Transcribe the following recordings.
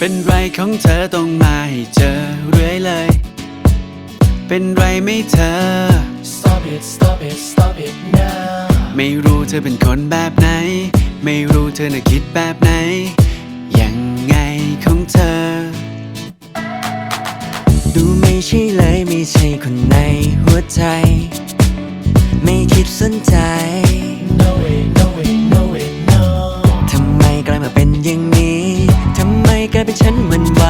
เป็นไรของเธอต้องมาให้เจอเรื่อยเลย เป็นไรไม่เธอ Stop it, stop it, stop it now ไม่รู้เธอเป็นคนแบบไหน ไม่รู้เธอน่ะคิดแบบไหน ยังไงของเธอ ดูไม่ใช่เลยไม่ใช่คนในหัวใจ ไม่คิดสนใจ กลายเป็นฉันมันไหว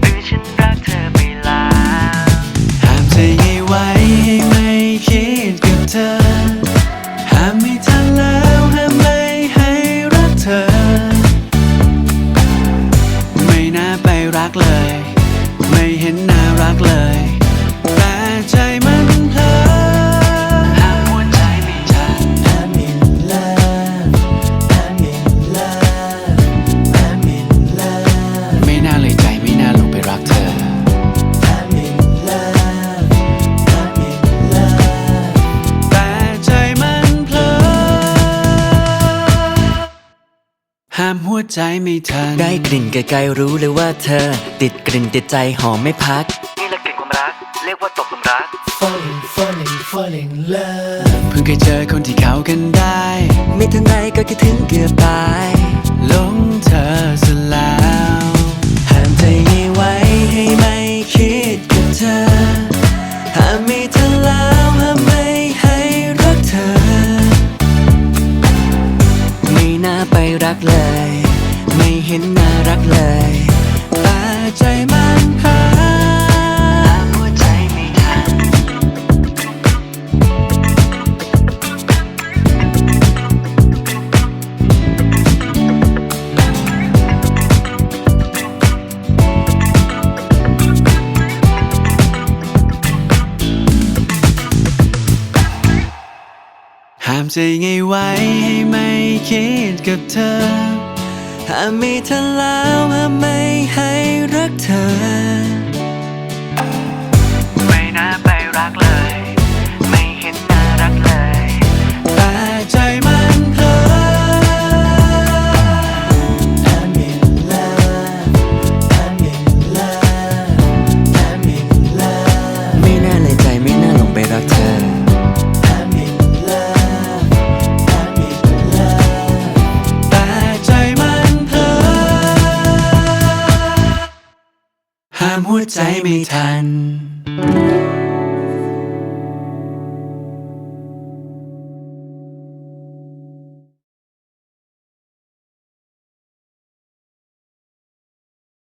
หรือฉันรักเธอไปแล้วห้ามใจให้ไว้ให้ไม่คิดกับเธอ ห้ามไม่ทันแล้วห้ามไม่ให้รักเธอ ไม่น่าไปรักเลย ไม่เห็นน่ารักเลย แต่ใจมัน ห้ามหัวใจไม่ทัน ได้กลิ่นไกลๆรู้เลยว่าเธอ ติดกลิ่นติดใจหอมไม่พัก นี่แหละกลิ่นความรัก เรียกว่าตกหลุมรัก Falling, falling, falling love เพิ่งเคยเจอคนที่เข้ากันได้ ไม่ทันไรก็คิดถึงเกือบตายหลงเธอซะแล้วห้ามใจให้ไว้ให้ไม่คิดกับเธอห้ามไม่ทันแล้ว ไปรักเลย ไม่เห็นน่ารักเลยแต่ใจมา ห้ามใจไงไว้ให้ไม่คิดกับเธอ ห้ามไม่ทันแล้วห้ามไม่ให้รักเธอ ไม่น่าไปรักเลย ห้ามหัวใจไม่ทัน